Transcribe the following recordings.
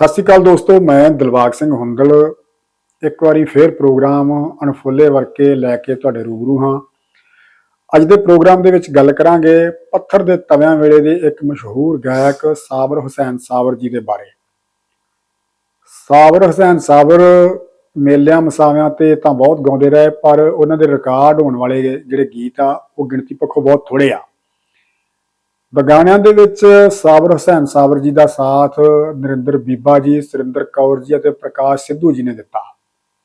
ਸਤਿ ਸ਼੍ਰੀ ਅਕਾਲ ਦੋਸਤੋ, ਮੈਂ ਦਿਲਬਾਗ ਸਿੰਘ ਹੁੰਦਲ ਇੱਕ ਵਾਰੀ ਫੇਰ ਪ੍ਰੋਗਰਾਮ ਅਣਫੁੱਲੇ ਵਰਕੇ ਲੈ ਕੇ ਤੁਹਾਡੇ ਰੂਬਰੂ ਹਾਂ। ਅੱਜ ਦੇ ਪ੍ਰੋਗਰਾਮ ਦੇ ਵਿੱਚ ਗੱਲ ਕਰਾਂਗੇ ਪੱਥਰ ਦੇ ਤਵਿਆਂ ਵੇਲੇ ਦੇ ਇੱਕ ਮਸ਼ਹੂਰ ਗਾਇਕ ਸਾਬਰ ਹੁਸੈਨ ਸਾਬਰ ਜੀ ਦੇ ਬਾਰੇ। ਸਾਬਰ ਹੁਸੈਨ ਸਾਬਰ ਮੇਲਿਆਂ, ਮਸਾਵਿਆਂ ਤੇ ਤਾਂ ਬਹੁਤ ਗਾਉਂਦੇ ਰਹੇ, ਪਰ ਉਹਨਾਂ ਦੇ ਰਿਕਾਰਡ ਹੋਣ ਵਾਲੇ ਜਿਹੜੇ ਗੀਤ ਆ, ਉਹ ਗਿਣਤੀ ਪੱਖੋਂ ਬਹੁਤ ਥੋੜੇ ਆ। ਬਗਾਨਿਆਂ ਦੇ ਵਿੱਚ ਸਾਬਰ ਹੁਸੈਨ ਸਾਬਰ ਜੀ ਦਾ ਸਾਥ, ਨਰਿੰਦਰ ਬੀਬਾ ਜੀ, ਸੁਰਿੰਦਰ ਕੌਰ ਜੀ ਅਤੇ ਪ੍ਰਕਾਸ਼ ਸਿੱਧੂ ਜੀ ਨੇ ਦਿੱਤਾ।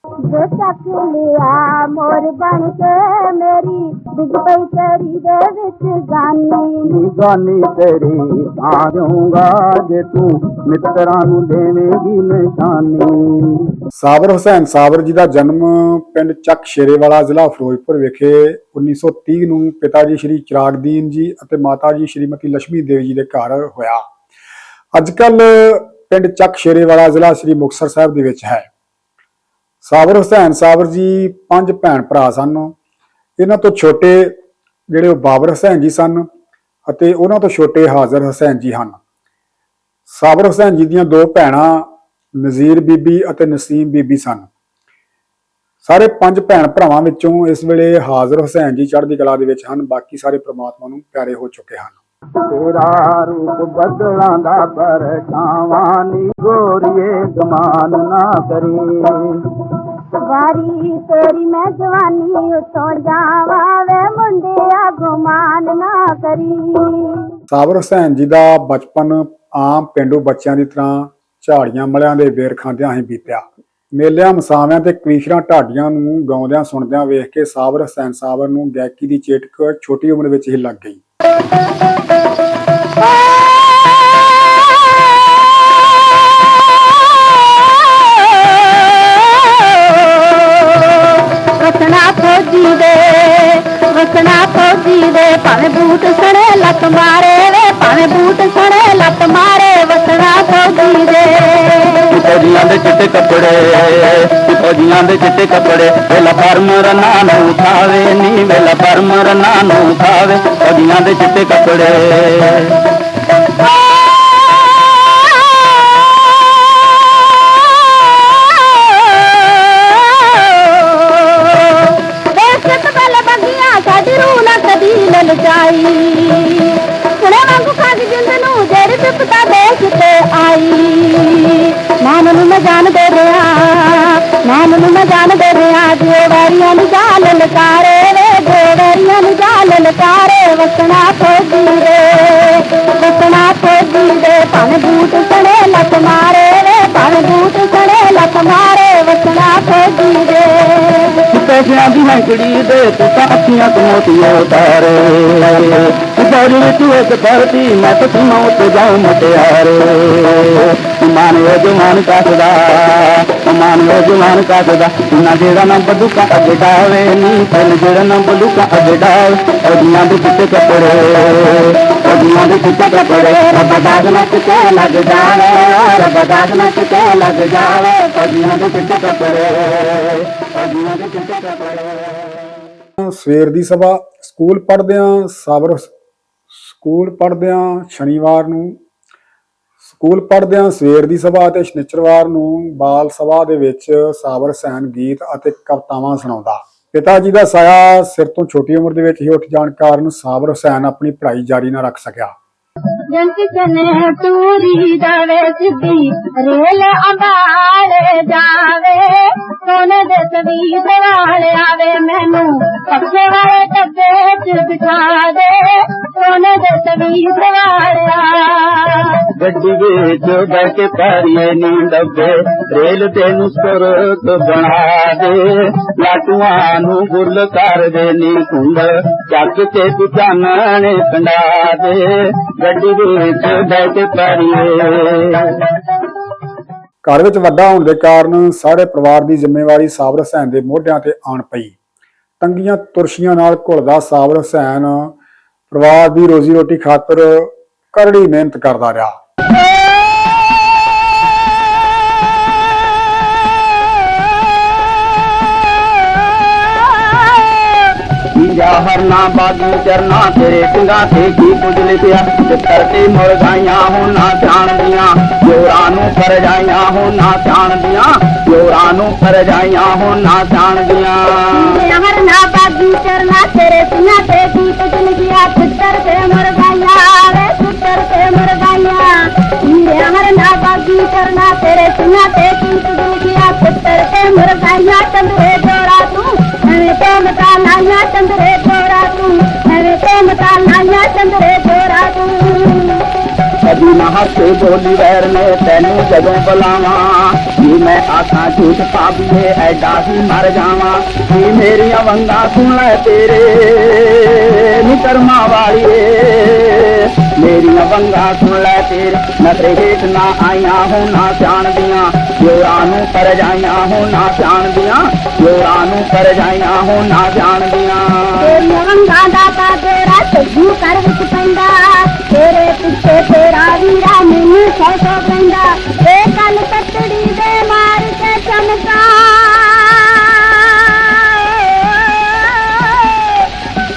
ਚੱਕ ਲਿਆ ਮੋਰ ਬਣ ਕੇ ਮੇਰੀ ਡਿੱਗ ਪਈ ਤੇਰੀ ਦੇ ਵਿੱਚ ਗਾਨੀ ਗਾਨੀ ਤੇਰੀ ਦਊਂਗਾ ਜੇ ਤੂੰ ਮਿੱਤਰਾਂ ਨੂੰ ਦੇਵੇਂਗੀ ਨਿਸ਼ਾਨੀ। ਸਾਬਰ ਹੁਸੈਨ ਸਾਬਰ ਜੀ ਦਾ ਜਨਮ ਪਿੰਡ ਚੱਕ ਸ਼ੇਰੇਵਾਲਾ ਜ਼ਿਲ੍ਹਾ ਫਿਰੋਜ਼ਪੁਰ ਵਿਖੇ 1930 ਨੂੰ ਪਿਤਾ ਜੀ ਸ਼੍ਰੀ ਚਿਰਾਗਦੀਨ ਜੀ ਅਤੇ ਮਾਤਾ ਜੀ ਸ਼੍ਰੀਮਤੀ ਲక్ష్ਮੀ ਦੇਵੀ ਜੀ ਦੇ ਘਰ ਹੋਇਆ। ਅੱਜਕੱਲ ਪਿੰਡ ਚੱਕ ਸ਼ੇਰੇਵਾਲਾ ਜ਼ਿਲ੍ਹਾ ਸ਼੍ਰੀ ਮੁਕਤਸਰ ਸਾਹਿਬ ਦੇ ਵਿੱਚ ਹੈ। ਸਾਬਰ ਹੁਸੈਨ ਸਾਬਰ ਜੀ ਪੰਜ ਭੈਣ ਭਰਾ ਸਨ। ਇਹਨਾਂ ਤੋਂ ਛੋਟੇ ਜਿਹੜੇ ਉਹ ਬਾਬਰ ਹੁਸੈਨ ਜੀ ਸਨ ਅਤੇ ਉਹਨਾਂ ਤੋਂ ਛੋਟੇ ਹਾਜ਼ਰ ਹੁਸੈਨ ਜੀ ਹਨ। ਸਾਬਰ ਹੁਸੈਨ ਜੀ ਦੀਆਂ ਦੋ ਭੈਣਾਂ ਨਜ਼ੀਰ ਬੀਬੀ ਅਤੇ ਨਸੀਮ ਬੀਬੀ ਸਨ। ਸਾਰੇ ਪੰਜ ਭੈਣ ਭਰਾਵਾਂ ਵਿੱਚੋਂ ਇਸ ਵੇਲੇ ਹਾਜ਼ਰ ਹੁਸੈਨ ਜੀ ਚੜ੍ਹਦੀ ਕਲਾ ਦੇ ਵਿੱਚ ਹਨ। ਬਾਕੀ ਸਾਰੇ ਪ੍ਰਮਾਤਮਾ ਨੂੰ ਪਿਆਰੇ ਹੋ ਚੁੱਕੇ ਹਨ। ਤੇਰਾ ਰੂਪ ਬਦਲਾਂ ਦਾ ਪਰਛਾਵਾਂ ਨੀ ਗੋਰੀਏ, ਗਮਾਨ ਨਾ ਕਰੀ। ਵਾਰੀ ਤੇਰੀ ਮੈਂ ਜਵਾਨੀ ਉਤੋਂ ਜਾਵਾਂ ਵੇ ਮੁੰਡਿਆ ਗੁਮਾਨ ਨਾ ਕਰੀ। ਸਾਬਰ ਹੁਸੈਨ ਜੀ ਦਾ ਬਚਪਨ ਆਮ ਪਿੰਡੂ ਬੱਚਿਆਂ ਦੀ ਤਰ੍ਹਾਂ ਝਾੜੀਆਂ ਮਲਿਆਂ ਦੇ ਵੇਰ ਖਾਂਦਿਆਂ ਹੀ ਬੀਤਿਆ। ਮੇਲਿਆਂ, ਮਸਾਵਿਆਂ ਤੇ ਕਵੀਸ਼ਰਾਂ ਢਾਡੀਆਂ ਨੂੰ ਗਾਉਂਦਿਆਂ ਸੁਣਦਿਆਂ ਵੇਖ ਕੇ ਸਾਬਰ ਹੁਸੈਨ ਸਾਬਰ ਨੂੰ ਗਾਇਕੀ ਦੀ ਚੇਟਕ ਛੋਟੀ ਉਮਰ ਵਿੱਚ ਹੀ ਲੱਗ ਗਈ। ਫੌਜੀਆਂ ਦੇ ਚਿੱਟੇ ਕੱਪੜੇ, ਫੌਜੀਆਂ ਦੇ ਚਿੱਟੇ ਕੱਪੜੇ ਵੇਲਾ ਫਰਮ ਰਨਾ ਨੂੰ ਉਠਾਵੇ ਨੀ ਵੇਲਾ ਫਰਮ ਰਨਾ ਨੂੰ ਉਠਾਵੇ, ਫੌਜੀਆਂ ਦੇ ਚਿੱਟੇ ਕੱਪੜੇ। ਦੇ ਵਾਰੀਆਂ ਨੂੰ ਜਾਲ ਲਕਾਰੇ ਵੇ ਜੇ ਵਾਰੀਆਂ ਨੂੰ ਜਾਲ ਲਕਾਰੇ ਵਸਣਾ ਫੌਜੀ ਦੇ, ਵਸਣਾ ਫੌਜੀ ਦੇ। ਭਾਵੇਂ ਬੂਟ ਸਣੇ ਲੱਤ ਮਾਰੇ ਵੇ ਭਾਵੇਂ ਬੂਟ ਸਣੇ ਲੱਤ ਮਾਰੇ ਪੈਸਿਆਂ ਦੀ ਹੰਕੜੀ ਦੇ ਤੂੰ ਤਾਂ ਤੋਂ ਮੋਤੀਆਂ ਉਤਾਰੇ। ਦੌੜੀ ਵਿੱਚ ਇੱਕ ਧਰਤੀ ਮੈਂ ਤਾਂ ਸੁਣੋ ਜਾਉ ਮਟਿਆਰੇ। ਮਾਨ ਉਹ ਜਵਾਨ ਕੱਸਦਾ ਮਾਨ ਉਹ ਜਵਾਨ ਕੱਸਦਾ ਨਾ ਜਿਹੜਾ ਨਾ ਬੰਦੂਕਾਂ ਅੱਗੇ ਡਾਵੇ, ਨੀ ਫਿਰ ਜਿਹੜਾ ਨਾ ਬਦੂਕਾ ਅੱਗੇ ਡਾਵੇ। ਉਹਦੀਆਂ ਦੇ ਪਿੱਛੇ ਕੱਪੜੇ ਉਹਦੀਆਂ ਦੇ ਪਿੱਛੇ ਕੱਪੜੇ। ਰੱਬ ਦਾਗ ਨਾ ਕਿਤੇ ਲੱਗ ਜਾਵੇ, ਰੱਬ ਦਾਗ ਨਾ ਕਿਤੇ ਲੱਗ ਜਾਵੇ। ਉਹਦੀਆਂ ਦੇ ਪਿੱਛੇ ਕੱਪੜੇ। ਸਵੇਰ ਦੀ ਸਭਾ, ਸਕੂਲ ਪੜ੍ਹਦਿਆਂ ਸਾਬਰ ਸਕੂਲ ਪੜ੍ਹਦਿਆਂ ਸ਼ਨੀਵਾਰ ਨੂੰ, ਸਕੂਲ ਪੜ੍ਹਦਿਆਂ ਸਵੇਰ ਦੀ ਸਭਾ ਅਤੇ ਸ਼ਨੀਚਰਵਾਰ ਨੂੰ ਬਾਲ ਸਭਾ ਦੇ ਵਿੱਚ ਸਾਬਰ ਹੁਸੈਨ ਗੀਤ ਅਤੇ ਕਵਿਤਾਵਾਂ ਸੁਣਾਉਂਦਾ। ਪਿਤਾ ਜੀ ਦਾ ਸਾਇਆ ਸਿਰ ਤੋਂ ਛੋਟੀ ਉਮਰ ਦੇ ਵਿੱਚ ਹੀ ਉੱਠ ਜਾਣ ਕਾਰਨ ਸਾਬਰ ਹੁਸੈਨ ਆਪਣੀ ਪੜ੍ਹਾਈ ਜਾਰੀ ਨਾ ਰੱਖ ਸਕਿਆ। जंत जने तूरी दावे सिद्धी रेल अबाले जावे। सोने दे सभी दवाले आवे मैनू पक्षे वाले डब्बे च बिठा दे। ਨੀ ਡੱਬੇ ਰੇਲ ਤੇ ਨੂੰ ਸੁਰਤ ਬਣਾ ਦੇ। ਲਾਟੂਆਂ ਨੂੰ ਗੁਰਲ ਕਰ ਦੇ ਨੀ ਕੁੰਡ ਚੱਕ ਤੂੰ ਚਾਨਣੇ ਕੰਡਾ ਦੇ। ਗੱਡੀ ਵਿੱਚ ਕੇ ਤਾਰੀਏ ਘਰ ਵਿੱਚ ਵੱਡਾ ਹੋਣ ਦੇ ਕਾਰਨ ਸਾਰੇ ਪਰਿਵਾਰ ਦੀ ਜ਼ਿੰਮੇਵਾਰੀ ਸਾਬਰ ਹੁਸੈਨ ਦੇ ਮੋਢਿਆਂ ਤੇ ਆਣ ਪਈ। ਤੰਗੀਆਂ ਤੁਰਸ਼ੀਆਂ ਨਾਲ ਘੁਲਦਾ ਸਾਬਰ ਹੁਸੈਨ ਪਰਿਵਾਰ ਦੀ ਰੋਜ਼ੀ ਰੋਟੀ ਖਾਤਰ ਕਰੜੀ ਮਿਹਨਤ ਕਰਦਾ ਰਿਹਾ। ਹੀਰਾ ਹਰਨਾ ਬਾਗੀ ਚਰਨਾ ਤੇਰੇ ਸਿੰਘਾਂ ਤੇ ਕੀ ਕੁਝ ਲਿਖਿਆ? ਚਿੱਤਰ ਤੇ ਮੁਰਗਾਈਆਂ ਹੁਣ ਨਾ ਜਾਣਦੀਆਂ। ਜੋਰਾਂ ਨੂੰ ਪਰਜਾਈਆਂ ਹੁਣ ਨਾ ਜਾਣਦੀਆਂ। ਜੋਰਾਂ ਨੂੰ ਪਰਜਾਈਆਂ ਹੁਣ ਨਾ ਜਾਣਦੀਆਂ। ਹਰ ਨਾ ਬਾਗੀ ਚਰਨਾ ਤੇਰੇ ਪਿਆ ਤੇ ਕੀ ਕੁਝ ਲਿਖਿਆ ਪੁੱਤਰ ਤੇ ਮਰ ਗਾਇਆ ਵੇ ਪੁੱਤਰ ਤੇ ਮਰ ਗਾਇਆ ਹੀਰੇ ਹਰ ਨਾ ਬਾਗੀ ਚਰਨਾ ਤੇਰੇ ਪਿਆ ਤੇ ਕੀ ਕੁਝ ਲਿਖਿਆ ਪੁੱਤਰ ਤੇ ਮਰ ਗਾਇਆ ਚੰਦਰੇ ਜੋੜਾ ਤੂੰ, ਐਵੇਂ ਤੇ ਮਤਾ ਲਾਇਆ ਚੰਦਰੇ ਜੋੜਾ ਤੂੰ, ਐਵੇਂ ਤੇ ਮਤਾ ਲਾਇਆ ਚੰਦਰੇ ਜੋੜਾ ਨਾ ਹੱਸੇ ਬੋਲੀ ਵੈਰ ਨੇ ਤੈਨੂੰ ਜਦੋਂ ਬੁਲਾਵਾਂ ਜੀ ਮੈਂ ਆਖਾਂ ਝੂਠ ਪਾਬੀਏ ਐਡਾ ਹੀ ਮਰ ਜਾਵਾਂ ਜੀ ਮੇਰੀਆਂ ਵੰਗਾਂ ਸੁਣ ਲੈ ਤੇਰੇ, ਨੀ ਵਾਲੀਏ। ਮੇਰੀਆਂ ਵੰਗਾਂ ਸੁਣ ਲੈ ਤੇਰੇ ਨਜ਼ਰੇ ਹੇਠ ਨਾ ਆਈਆਂ ਹੋ ਨਾ ਜਾਣਦੀਆਂ, ਜੋਰਾਂ ਨੂੰ ਪਰ ਜਾਈਆਂ ਹੋ ਨਾ ਜਾਣਦੀਆਂ, ਜੋਰਾਂ ਨੂੰ ਪਰ ਜਾਈਆਂ ਹੋ ਨਾ ਜਾਣਦੀਆਂ। ਤੇਰੀ ਰੰਗਾਂ ਦਾ ਤਾਂ ਤੇਰਾ ਸੱਜੂ ਕਰ ਵਿੱਚ ਪੈਂਦਾ ਤੇਰੇ ਪਿੱਛੇ ਤੇਰਾ ਵੀਰਾ ਮੈਨੂੰ ਸੌ ਸੌ ਪੈਂਦਾ ਇਹ ਕੱਲ ਤੱਤੜੀ ਦੇ ਮਾਰ ਕੇ ਚਮਕਾ।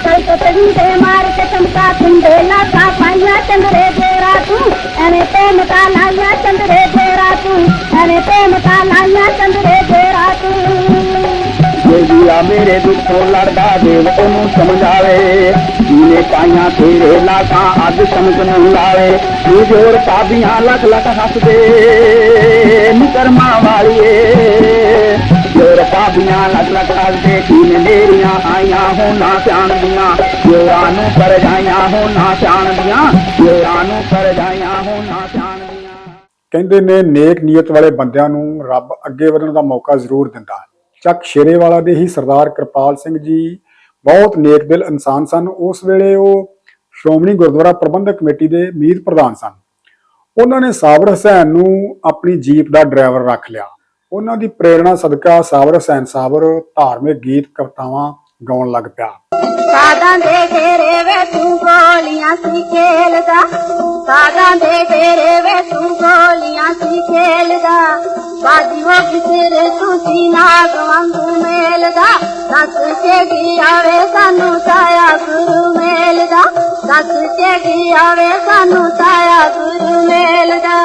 ਕੱਲ ਤੱਤੜੀ ਦੇ ਮਾਰ ਕੇ ਚਮਕਾ ਕੁੰਡੇ ਲਾਗਾ ਪਾਈਆ ਚੰਦਰੇ ਤੇਰਾ ਤੂੰ। ਐਵੇਂ ਤੇ ਮਤਾ ਲਾਇਆ ਚੰਦਰੇ ਤੇਰਾ ਤੂੰ। ਐਵੇਂ ਤੇ ਮਤਾ ਲਾਇਆ ਚੰਦਰੇ ਤੇਰਾ ਤੂੰ। ਜੇ ਵੀਰਾ ਮੇਰੇ ਦੁੱਖੋਂ ਲੜਦਾ, ਦੇਵ ਉਹਨੂੰ ਸਮਝਾਵੇ। ਜੀਨੇ ਪਾਈਆਂ ਤੇਰੇ ਲਾਖਾਂ ਅੱਗ ਸਮਝ ਨੂੰ ਲਾਵੇ। ਤੂੰ ਜੋਰ ਪਾਬੀਆਂ ਲੱਖ ਲੱਖ ਹੱਸਦੇ ਨਿਕਰਮਾ ਵਾਲੀਏ। ਜੋਰ ਪਾਬੀਆਂ ਲੱਖ ਲੱਖ ਹੱਸਦੇ ਜੀਨੇ ਮੇਰੀਆਂ ਆਈਆਂ ਹੋ ਨਾ ਜਾਣਦੀਆਂ ਜੋਰਾਂ ਨੂੰ ਪਰ ਜਾਈਆਂ ਹੋ ਨਾ ਜਾਣਦੀਆਂ ਜੋਰਾਂ ਨੂੰ ਪਰ ਜਾਈਆਂ ਹੋ ਨਾ ਜਾਣਦੀਆਂ ਕਹਿੰਦੇ ਨੇ, ਨੇਕ ਨੀਅਤ ਵਾਲੇ ਬੰਦਿਆਂ ਨੂੰ ਰੱਬ ਅੱਗੇ ਵਧਣ ਦਾ ਮੌਕਾ ਜ਼ਰੂਰ ਦਿੰਦਾ। ਹੈ ਚੱਕ ਸ਼ੇਰੇਵਾਲਾ ਦੇ ਹੀ ਸਰਦਾਰ ਕਿਰਪਾਲ ਸਿੰਘ ਜੀ ਬਹੁਤ ਨੇਕ ਦਿਲ ਇਨਸਾਨ ਸਨ। ਉਸ ਵੇਲੇ ਉਹ ਸ਼੍ਰੋਮਣੀ ਗੁਰਦੁਆਰਾ ਪ੍ਰਬੰਧਕ ਕਮੇਟੀ ਦੇ ਮੀਤ ਪ੍ਰਧਾਨ ਸਨ। ਉਹਨਾਂ ਨੇ ਸਾਬਰ ਹੁਸੈਨ ਨੂੰ ਆਪਣੀ ਜੀਪ ਦਾ ਡਰਾਈਵਰ ਰੱਖ ਲਿਆ। ਉਹਨਾਂ ਦੀ ਪ੍ਰੇਰਣਾ ਸਦਕਾ ਸਾਬਰ ਹੁਸੈਨ ਸਾਬਰ ਧਾਰਮਿਕ ਗੀਤ ਕਵਿਤਾਵਾਂ ਗਾਉਣ ਲੱਗ ਪਿਆ। ਸਾਦਾਂ ਦੇ ਘੇਰੇ ਵੇ ਤੂੰ ਗੋਲੀਆਂ ਸੀ ਖੇਲਦਾ? ਸਾਦਾਂ ਦੇ ਘੇਰੇ ਵੇ ਤੂੰ ਗੋਲੀਆਂ ਸੀ ਖੇਲਦਾ? ਬਾਜੀ ਹੋ ਕਿਸਰੇ ਤੂੰ ਸੀ ਨਾਗ ਵਾਂਗੂ ਮੇਲਦਾ। ਦੱਸ ਕੇ ਕੀ ਆਵੇ ਸਾਨੂੰ ਸਾਇਆ ਗੁਰੂ ਮੇਲਦਾ। ਦੱਸ ਕੇ ਕੀ ਆਵੇ ਸਾਨੂੰ ਸਾਇਆ ਗੁਰੂ ਮੇਲਦਾ।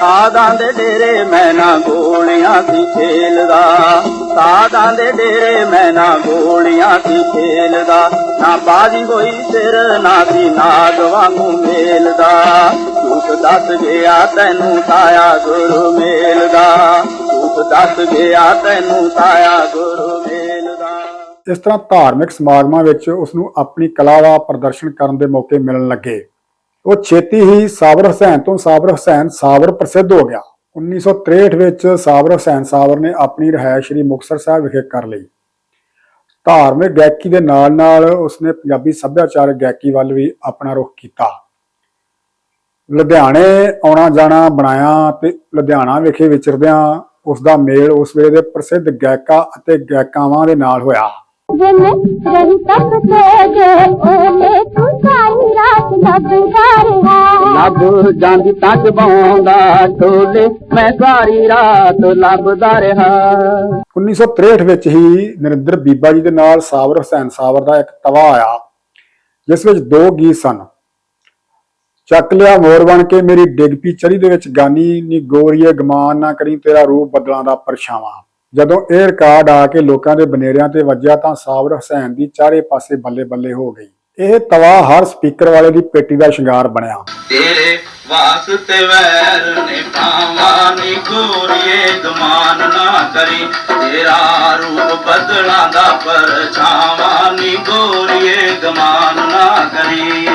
ਸਾਦਾਂ ਦੇ ਡੇਰੇ ਮੈਂ ਨਾ ਗੋਲੀਆਂ ਸੀ ਖੇਲਦਾ। ਸਾਦਾਂ ਦੇ ਡੇਰੇ ਮੈਂ ਨਾ ਗੋਲੀਆਂ ਸੀ ਖੇਲਦਾ। ਨਾ ਬਾਜੀ ਹੋਈ ਸਿਰ, ਨਾ ਸੀ ਨਾਗ ਵਾਂਗੂ ਮੇਲਦਾ। ਝੂਠ ਦੱਸ ਗਿਆ ਤੈਨੂੰ ਸਾਇਆ ਗੁਰੂ ਮੇਲਦਾ। ਝੂਠ ਦੱਸ ਗਿਆ ਤੈਨੂੰ ਸਾਇਆ ਗੁਰੂ ਮੇਲਦਾ। ਇਸ ਤਰ੍ਹਾਂ ਧਾਰਮਿਕ ਸਮਾਗਮਾਂ ਵਿੱਚ ਉਸ ਨੂੰ ਆਪਣੀ ਕਲਾ ਦਾ ਪ੍ਰਦਰਸ਼ਨ ਕਰਨ ਦੇ ਮੌਕੇ ਮਿਲਣ ਲੱਗੇ। ਉਹ ਛੇਤੀ ਹੀ ਸਾਬਰ ਹੁਸੈਨ ਤੋਂ ਸਾਬਰ ਹੁਸੈਨ ਸਾਬਰ ਪ੍ਰਸਿੱਧ ਹੋ ਗਿਆ। 1963 ਵਿੱਚ ਸਾਬਰ ਹੁਸੈਨ ਸਾਬਰ ਨੇ ਆਪਣੀ ਰਿਹਾਇਸ਼ ਸ੍ਰੀ ਮੁਕਤਸਰ ਸਾਹਿਬ ਵਿਖੇ ਕਰ ਲਈ। ਧਾਰਮਿਕ ਗਾਇਕੀ ਦੇ ਨਾਲ-ਨਾਲ ਉਸਨੇ ਪੰਜਾਬੀ ਸੱਭਿਆਚਾਰਕ ਗਾਇਕੀ ਵੱਲ ਵੀ ਆਪਣਾ ਰੁਖ ਕੀਤਾ। ਲੁਧਿਆਣੇ ਆਉਣਾ ਜਾਣਾ ਬਣਾਇਆ ਤੇ ਲੁਧਿਆਣਾ ਵਿਖੇ ਵਿਚਰਦਿਆਂ ਉਸ ਦਾ ਮੇਲ ਉਸ ਵੇਲੇ ਦੇ ਪ੍ਰਸਿੱਧ ਗਾਇਕਾ ਅਤੇ ਗਾਇਕਾਵਾਂ ਦੇ ਨਾਲ ਹੋਇਆ। ਜਿਨ ਰਹੀ ਤੱਕ ਤੇ ਜੇ ਓਲੇ ਤੂੰ ਸਾਰੀ ਰਾਤ ਲੱਭਦਾ ਰਿਹਾ ਲੱਭ ਜਾਂਦੀ ਤੱਕ ਬਾਉਂਦਾ ਢੋਲੇ ਮੈਂ ਸਾਰੀ ਰਾਤ ਲੱਭਦਾ ਰਿਹਾ। 1963 ਵਿੱਚ ਹੀ ਨਰਿੰਦਰ ਬੀਬਾ ਜੀ ਦੇ ਨਾਲ ਸਾਬਰ ਹੁਸੈਨ ਸਾਬਰ ਦਾ ਇੱਕ ਤਵਾ ਆਇਆ, ਜਿਸ ਵਿੱਚ ਦੋ ਗੀਤ ਸਨ। ਚੱਕ ਲਿਆ ਮੋਰ ਬਣ ਕੇ ਮੇਰੀ ਡਿੱਗ ਪੀ ਚੜੀ ਦੇ ਵਿੱਚ ਗਾਨੀ, ਨੀ ਗੋਰੀਏ ਗਮਾਨ ਨਾ ਕਰੀ ਤੇਰਾ ਰੂਪ ਬਦਲਾਂ ਦਾ ਪਰਛਾਵਾਂ। ਜਦੋਂ ਇਹ ਰਿਕਾਰਡ ਆ ਕੇ ਲੋਕਾਂ ਦੇ ਬਨੇਰਿਆਂ ਤੇ ਵੱਜਿਆ ਤਾਂ ਸਾਬਰ ਹੁਸੈਨ ਦੀ ਚਾਰੇ ਪਾਸੇ ਬੱਲੇ ਬੱਲੇ ਹੋ ਗਈ। ਇਹ ਤਵਾ ਹਰ ਸਪੀਕਰ ਵਾਲੇ ਦੀ ਪੇਟੀ ਦਾ ਸ਼ਿੰਗਾਰ ਬਣਿਆ। ਤੇਰੇ ਵਾਸਤੇ ਵੈਰ ਨੇ ਪਾਵਾਂ ਨੀ ਗੋਰੀਏ ਗਮਾਨ ਨਾ ਕਰੀ। ਤੇਰਾ ਰੂਪ ਬਦਲਾਂ ਦਾ ਪਰਛਾਵਾਂ ਨੀ ਗੋਰੀਏ ਗਮਾਨ ਨਾ ਕਰੀ।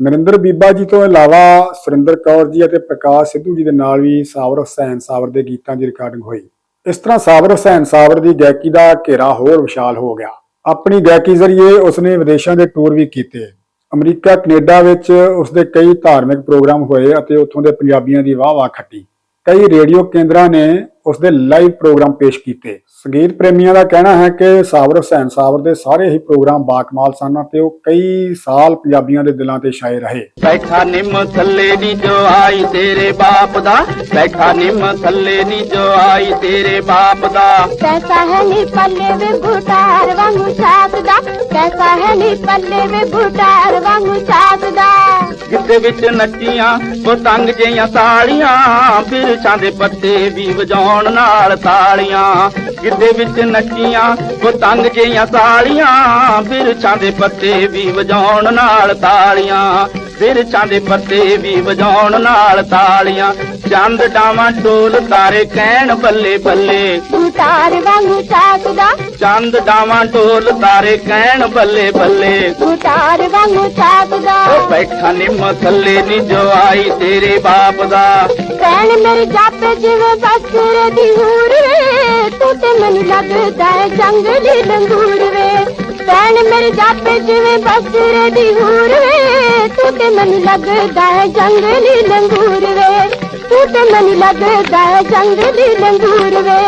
ਨਰਿੰਦਰ ਬੀਬਾ ਜੀ ਤੋਂ ਇਲਾਵਾ ਸੁਰਿੰਦਰ ਕੌਰ ਜੀ ਅਤੇ ਪ੍ਰਕਾਸ਼ ਸਿੱਧੂ ਜੀ ਦੇ ਨਾਲ ਵੀ ਸਾਬਰ ਹੁਸੈਨ ਸਾਬਰ ਦੇ ਗੀਤਾਂ ਦੀ ਰਿਕਾਰਡਿੰਗ ਹੋਈ। ਇਸ ਤਰ੍ਹਾਂ ਸਾਬਰ ਹੁਸੈਨ ਸਾਬਰ ਦੀ ਗਾਇਕੀ ਦਾ ਘੇਰਾ ਹੋਰ ਵਿਸ਼ਾਲ ਹੋ ਗਿਆ। ਆਪਣੀ ਗਾਇਕੀ ਜ਼ਰੀਏ ਉਸਨੇ ਵਿਦੇਸ਼ਾਂ ਦੇ ਟੂਰ ਵੀ ਕੀਤੇ। ਅਮਰੀਕਾ, ਕੈਨੇਡਾ ਵਿੱਚ ਉਸਦੇ ਕਈ ਧਾਰਮਿਕ ਪ੍ਰੋਗਰਾਮ ਹੋਏ ਅਤੇ ਉੱਥੋਂ ਦੇ ਪੰਜਾਬੀਆਂ ਦੀ ਵਾਹ-ਵਾਹ ਖੱਟੀ। ਕਈ ਰੇਡੀਓ ਕੇਂਦਰਾਂ ਨੇ ਉਸ ਦੇ ਲਾਈਵ ਪ੍ਰੋਗਰਾਮ ਪੇਸ਼ ਕੀਤੇ। ਸੰਗੀਤ ਪ੍ਰੇਮੀਆਂ ਦਾ ਕਹਿਣਾ ਹੈ ਕਿ ਸਾਬਰ ਹੁਸੈਨ ਸਾਬਰ ਦੇ ਸਾਰੇ ਹੀ ਪ੍ਰੋਗਰਾਮ ਬਾਕਮਾਲ ਸਨ ਤੇ ਉਹ ਕਈ ਸਾਲ ਪੰਜਾਬੀਆਂ ਦੇ ਦਿਲਾਂ ਤੇ ਛਾਏ ਰਹੇ। ਬੈਠਾ ਨਿੰਮ ਥੱਲੇ ਨੀ ਜੋ ਆਈ ਤੇਰੇ ਬਾਪ ਦਾ। ਬੈਠਾ ਨਿੰਮ ਥੱਲੇ ਨੀ ਜੋ ਆਈ ਤੇਰੇ ਬਾਪ ਦਾ। ਤੈਸਾ ਹੈ ਨੀ ਪੱਲੇ ਵੇ ਗੁਟਾਰ ਵਾਂਗੂ ਛਾਤ ਦਾ। ਹੈ ਨੀ ਪੱਲੇ ਵੇ ਗੁਟਾਰ ਵਾਂਗੂ ਛਾਤ ਗਿੱਧੇ ਵਿੱਚ ਨੱਚੀਆਂ ਪਤੰਗ ਜਿਹੀਆਂ ਸਾਲੀਆਂ। ਬਿਰਛਾਂ ਦੇ ਪੱਤੇ ਵੀ ਵਜਾਉਣ ਨਾਲ ਤਾਲੀਆਂ ਗਿੱਧੇ ਵਿੱਚ ਨੱਚੀਆਂ ਪਤੰਗ ਜਿਹੀਆਂ ਸਾਲੀਆਂ। ਬਿਰਛਾਂ ਦੇ ਪੱਤੇ ਵੀ ਵਜਾਉਣ ਨਾਲ ਤਾਲੀਆਂ ਸਿਰ ਚਾਂਦੇ ਪੱਤੇ ਵੀ ਵਜਾਉਣ ਨਾਲ ਤਾਲੀਆਂ। ਚੰਦ ਡਾਵਾਂ ਢੋਲ ਤਾਰੇ ਕਹਿਣ ਬੱਲੇ ਬੱਲੇ। ਤਾਰ ਵਾਂਗੂ ਚਾਕਦਾ। ਚੰਦ ਡਾਵਾਂ ਢੋਲ ਤਾਰੇ ਕਹਿਣ ਬੱਲੇ ਬੱਲੇ। ਤਾਰ ਵਾਂਗੂ ਚਾਕਦਾ। ਓ ਬੈਠਾ ਨਿੰਮ ਥੱਲੇ ਨੀ ਜਵਾਈ ਤੇਰੇ ਬਾਪ ਦਾ। ਕਹਿਣ ਮੇਰੇ ਜਾਪੇ ਜਿਵੇਂ ਬਸਰ ਦੀ ਹੂਰ ਤੂੰ ਤੇ ਮੈਨੂੰ ਲੱਗਦਾ ਜੰਗਲੀ ਲੰਗੂਰ ਵੇ। ਭੈਣ ਮੇਰੇ ਜਾਪੇ ਜਿਵੇਂ ਬਸਰੇ ਦੀ ਹੂਰ ਵੇ ਤੂੰ ਤੇ ਮੈਨੂੰ ਲੱਗਦਾ ਹੈ ਜੰਗਲੀ ਲੰਗੂਰ ਵੇ। ਤੂੰ ਤੇ ਮੈਨੂੰ ਲੱਗਦਾ ਹੈ ਜੰਗਲੀ ਲੰਗੂਰ ਵੇ।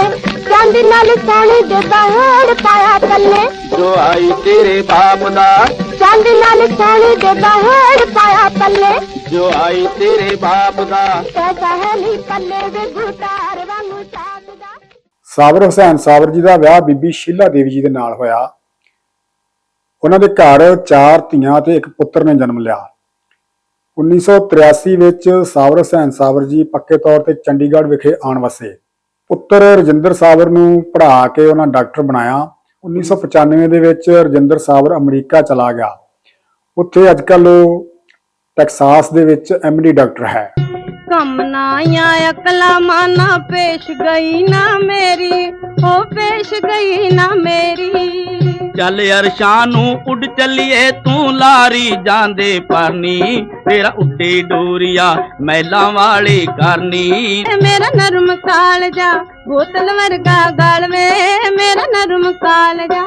ਚੰਦ ਨਾਲ ਸੋਹਣੇ ਦੇ ਬਾਹਰ ਪਾਇਆ ਕੱਲੇ। ਜੋ ਆਈ ਤੇਰੇ ਬਾਪ ਦਾ। ਚੰਦ ਨਾਲ ਸੋਹਣੇ ਦੇ ਬਾਹਰ ਪਾਇਆ ਕੱਲੇ। ਜੋ ਆਈ ਤੇਰੇ ਬਾਪ ਦਾ। ਕਹਤਾ ਹੈ ਨੀ ਕੱਲੇ ਦੇ ਗੁਟਾਰ ਵਾਂਗੂ ਸਾਬਰ ਹੁਸੈਨ ਸਾਬਰ ਜੀ ਦਾ ਵਿਆਹ ਬੀਬੀ ਸ਼ੀਲਾ ਦੇਵੀ ਜੀ ਦੇ ਨਾਲ ਹੋਇਆ। ਉਹਨਾਂ ਦੇ ਘਰ ਚਾਰ ਧੀਆਂ ਤੇ ਇੱਕ ਪੁੱਤਰ ਨੇ ਜਨਮ ਲਿਆ। 1983 ਵਿੱਚ ਸਾਵਰ ਹੁਸੈਨ ਸਾਵਰ ਜੀ ਪੱਕੇ ਤੌਰ ਤੇ ਚੰਡੀਗੜ੍ਹ ਵਿਖੇ ਆਣ ਵਸੇ ਪੁੱਤਰ ਰਜਿੰਦਰ ਸਾਵਰ ਨੂੰ ਪੜ੍ਹਾ ਕੇ ਉਹਨਾਂ ਡਾਕਟਰ ਬਣਾਇਆ। 1995 ਦੇ ਵਿੱਚ ਰਜਿੰਦਰ ਸਾਵਰ ਅਮਰੀਕਾ ਚਲਾ ਗਿਆ। ਉੱਥੇ ਅੱਜਕੱਲ ਉਹ ਟੈਕਸਾਸ ਦੇ ਵਿੱਚ ਐਮਡੀ ਡਾਕਟਰ ਹੈ। ਕੰਮ ਨਾ ਆਇਆ ਅਕਲਾ ਮਾਨਾ ਪੇਸ਼ ਗਈ ਨਾ ਮੇਰੀ ਹੋ ਪੇਸ਼ ਗਈ ਨਾ ਮੇਰੀ। ਚੱਲ ਅਰਸ਼ਾਂ ਨੂੰ ਉੱਡ ਚੱਲੀਏ ਤੂੰ ਲਾਰੀ ਜਾਂਦੇ ਪਾਣੀ ਤੇਰਾ ਉੱਡੇ ਡੋਰੀਆ ਮੈਲਾ ਵਾਲੀ ਕਰਨੀ। ਮੇਰਾ ਨਰਮ ਕਾਲਜਾ ਬੋਤਲ ਵਰਗਾ ਗਾਲਵੇ ਮੇਰਾ ਨਰਮ ਕਾਲਜਾ।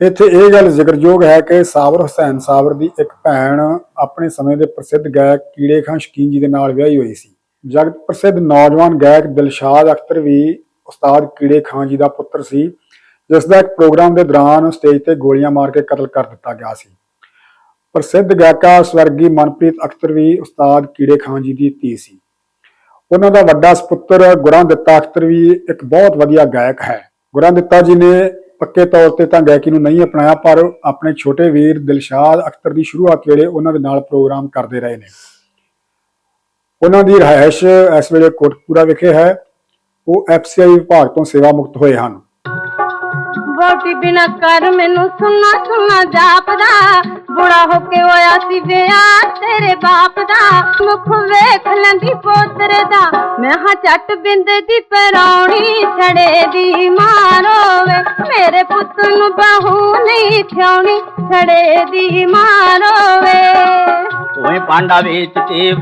ਇੱਥੇ ਇਹ ਗੱਲ ਜ਼ਿਕਰਯੋਗ ਹੈ ਕਿ ਸਾਬਰ ਹੁਸੈਨ ਸਾਬਰ ਦੀ ਇੱਕ ਭੈਣ ਆਪਣੇ ਸਮੇਂ ਦੇ ਪ੍ਰਸਿੱਧ ਗਾਇਕ ਕੀੜੇ ਖਾਨ ਸ਼ਕੀਨ ਜੀ ਦੇ ਨਾਲ ਵਿਆਹੀ ਹੋਈ ਸੀ। ਜਗਤ ਪ੍ਰਸਿੱਧ ਨੌਜਵਾਨ ਗਾਇਕ ਦਿਲਸ਼ਾਦ ਅਖਤਰ ਵੀ ਉਸਤਾਦ ਕੀੜੇ ਖਾਨ ਜੀ ਦਾ ਪੁੱਤਰ ਸੀ, ਜਿਸ ਦਾ ਇੱਕ ਪ੍ਰੋਗਰਾਮ ਦੇ ਦੌਰਾਨ ਸਟੇਜ ਤੇ ਗੋਲੀਆਂ ਮਾਰ ਕੇ ਕਤਲ ਕਰ ਦਿੱਤਾ ਗਿਆ ਸੀ। ਪ੍ਰਸਿੱਧ ਗਾਇਕਾ ਸਵਰਗੀ ਮਨਪ੍ਰੀਤ ਅਖਤਰ ਵੀ ਉਸਤਾਦ ਕੀੜੇ ਖਾਨ ਜੀ ਦੀ ਧੀ ਸੀ। ਉਹਨਾਂ ਦਾ ਵੱਡਾ ਸੁਪੁੱਤਰ ਗੁਰਾਂ-ਦਿੱਤਾ ਅਖਤਰ ਵੀ ਇੱਕ ਬਹੁਤ ਵਧੀਆ ਗਾਇਕ ਹੈ। ਗੁਰਾਂ-ਦਿੱਤਾ ਜੀ ਨੇ ਪੱਕੇ ਤੌਰ ਤੇ ਤਾਂ ਗਾਇਕੀ ਨੂੰ ਨਹੀਂ ਅਪਣਾਇਆ, ਪਰ ਆਪਣੇ ਛੋਟੇ ਵੀਰ ਦਿਲਸ਼ਾਦ ਅਖਤਰ ਦੀ ਸ਼ੁਰੂਆਤ ਵੇਲੇ ਉਹਨਾਂ ਦੇ ਨਾਲ ਪ੍ਰੋਗਰਾਮ ਕਰਦੇ ਰਹੇ ਨੇ। ਉਹਨਾਂ ਦੀ ਰਿਹਾਇਸ਼ ਇਸ ਵੇਲੇ ਕੋਟਪੂਰਾ ਵਿਖੇ ਹੈ। ਉਹ ਐਫਸੀਆਈ ਵਿਭਾਗ ਤੋਂ ਸੇਵਾ ਮੁਕਤ ਹੋਏ ਹਨ। ਵੋਟੀ ਬਿਨਾ ਕਰ ਮੈਨੂੰ ਸੁਣਨਾ ਸੁਣਨਾ ਜਾਪਦਾ। ਹੋ ਕੇ ਹੋਇਆ ਸੀ ਵਿਆਹ? ਤੇਰੇ ਬਾਪ ਦਾ ਮੁਖ ਵੇਖ ਲੈਂਦੀ ਪੋਤਰੇ ਦਾ। ਮੈਂ ਹਾਂ ਚੱਟ ਬਿੰਦ ਦੀ ਪਰੌਣੀ, ਛੜੇ ਦੀ ਮਾਰੋਵੇ ਮੇਰੇ ਪੁੱਤ ਨੂੰ ਬਹੂ ਨਹੀਂ ਥਿਆਉਣੀ, ਛੜੇ ਦੀ ਮਾਰੋਵੇ ਓਏ ਪਾਂਡਾ ਵੇਚ ਕੇ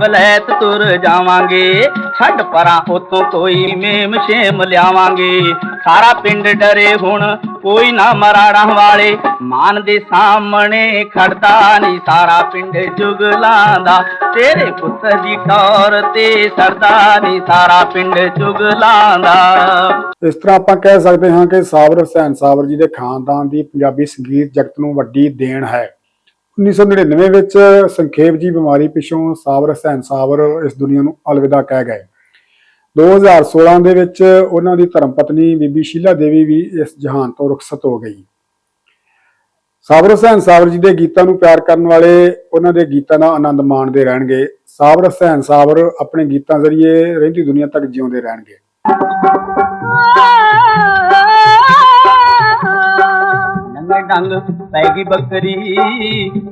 ਤੁਰ ਜਾਵਾਂਗੇ। ਛੱਡ ਪਰਾਂ ਉਤੋਂ ਕੋਈ ਮੇਮ ਸ਼ੇਮ ਲਿਆਵਾਂਗੇ। ਸਾਰਾ ਪਿੰਡ ਡਰੇ ਹੁਣ ਕੋਈ ਨਾ ਮਰਾੜਾਂ ਵਾਲੇ। ਮਾਨ ਦੇ ਸਾਹਮਣੇ ਖੜਦਾ ਨਹੀਂ ਸਾਰਾ ਪਿੰਡ ਜੁਗਲਾਂ ਦਾ। ਤੇਰੇ ਪੁੱਤ ਦੀ ਟੌਰ ਤੇ ਸਰਦਾ ਨਹੀਂ ਸਾਰਾ ਪਿੰਡ ਜੁਗਲਾਂ ਦਾ। ਇਸ ਤਰ੍ਹਾਂ ਆਪਾਂ ਕਹਿ ਸਕਦੇ ਹਾਂ ਕਿ ਸਾਬਰ ਹੁਸੈਨ ਸਾਬਰ ਜੀ ਦੇ ਖਾਨਦਾਨ ਦੀ ਪੰਜਾਬੀ ਸੰਗੀਤ ਜਗਤ ਨੂੰ ਵੱਡੀ ਦੇਣ ਹੈ। 1999 ਵਿੱਚ ਸੰਖੇਪ ਜੀ ਬਿਮਾਰੀ ਪਿੱਛੋਂ ਸਾਬਰ ਹੁਸੈਨ ਸਾਬਰ ਇਸ ਦੁਨੀਆ ਨੂੰ ਅਲਵਿਦਾ ਕਹਿ ਗਏ। 2016 ਦੇ ਵਿੱਚ ਉਹਨਾਂ ਦੀ ਧਰਮ ਪਤਨੀ ਬੀਬੀ ਸ਼ੀਲਾ ਦੇਵੀ ਵੀ ਇਸ ਜਹਾਨ ਤੋਂ ਰੁਖਸਤ ਹੋ ਗਈ। ਸਾਬਰ ਹੁਸੈਨ ਸਾਬਰ ਜੀ ਦੇ ਗੀਤਾਂ ਨੂੰ ਪਿਆਰ ਕਰਨ ਵਾਲੇ ਉਹਨਾਂ ਦੇ ਗੀਤਾਂ ਦਾ ਆਨੰਦ ਮਾਣਦੇ ਰਹਿਣਗੇ। ਸਾਬਰ ਹੁਸੈਨ ਸਾਬਰ ਆਪਣੇ ਗੀਤਾਂ ਜ਼ਰੀਏ ਰਹਿੰਦੀ ਦੁਨੀਆ ਤੱਕ ਜਿਉਂਦੇ ਰਹਿਣਗੇ। ਨੰਗੇ ਡੰਗ ਪੈ ਗਈ ਬੱਕਰੀ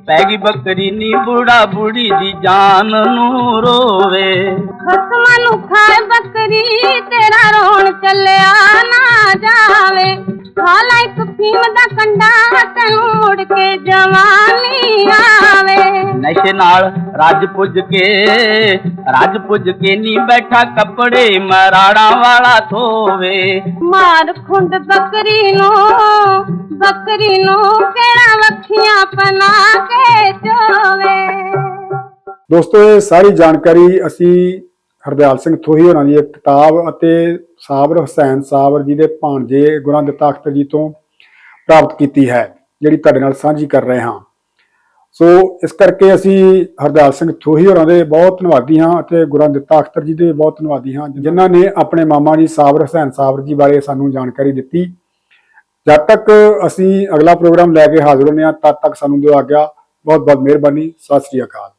ਪੈ ਗਈ ਬੱਕਰੀ ਨੀ ਬੁੜਾ ਬੁੜੀ ਦੀ ਜਾਨ ਨੂੰ ਰੋਵੇ। ਖਸਮਾਂ ਨੂੰ ਖਾਏ ਬੱਕਰੀ ਤੇਰਾ ਰੋਣ ਚੱਲਿਆ ਨਾ ਜਾਵੇ। ਖਾਲਾ ਇੱਕ ਫੀਮ ਦਾ ਕੰਡਾ ਤੈਨੂੰ ਮੁੜ ਕੇ ਜਵਾਨੀ ਆਵੇ। ਨਸ਼ੇ ਨਾਲ ਰੱਜ ਪੁੱਜ ਕੇ ਰੱਜ ਪੁੱਜ ਕੇ ਨੀ ਬੈਠਾ ਕੱਪੜੇ ਮਰਾੜਾਂ ਵਾਲਾ ਧੋਵੇ। ਮਾਰ ਖੁੰਡ ਬੱਕਰੀ ਨੂੰ ਬੱਕਰੀ ਨੂੰ ਕਿਹੜਾ ਵੱਖੀਆਂ ਪਨਾ ਕੇ ਚੋਵੇ। ਦੋਸਤੋ ਇਹ ਸਾਰੀ ਜਾਣਕਾਰੀ ਅਸੀਂ ਹਰਦਿਆਲ ਸਿੰਘ ਥੋਹੀ ਹੋਰਾਂ ਦੀ ਇੱਕ ਕਿਤਾਬ ਅਤੇ ਸਾਬਰ ਹੁਸੈਨ ਸਾਬਰ ਜੀ ਦੇ ਭਾਣਜੇ ਗੁਰਾਂ ਦਿੱਤਾ ਅਖਤਰ ਜੀ ਤੋਂ ਪ੍ਰਾਪਤ ਕੀਤੀ ਹੈ, ਜਿਹੜੀ ਤੁਹਾਡੇ ਨਾਲ ਸਾਂਝੀ ਕਰ ਰਹੇ ਹਾਂ। ਸੋ ਇਸ ਕਰਕੇ ਅਸੀਂ ਹਰਦਿਆਲ ਸਿੰਘ ਥੋਹੀ ਹੋਰਾਂ ਦੇ ਬਹੁਤ ਧੰਨਵਾਦੀ ਹਾਂ ਅਤੇ ਗੁਰਾਂ ਦਿੱਤਾ ਅਖਤਰ ਜੀ ਦੇ ਬਹੁਤ ਧੰਨਵਾਦੀ ਹਾਂ, ਜਿਨ੍ਹਾਂ ਨੇ ਆਪਣੇ ਮਾਮਾ ਜੀ ਸਾਬਰ ਹੁਸੈਨ ਸਾਬਰ ਜੀ ਬਾਰੇ ਸਾਨੂੰ ਜਾਣਕਾਰੀ ਦਿੱਤੀ। ਜਦ ਤੱਕ ਅਸੀਂ ਅਗਲਾ ਪ੍ਰੋਗਰਾਮ ਲੈ ਕੇ ਹਾਜ਼ਰ ਹੁੰਦੇ ਹਾਂ, ਤਦ ਤੱਕ ਸਾਨੂੰ ਦਿਓ ਆਗਿਆ। ਬਹੁਤ ਬਹੁਤ ਮਿਹਰਬਾਨੀ। ਸਤਿ ਸ੍ਰੀ ਅਕਾਲ।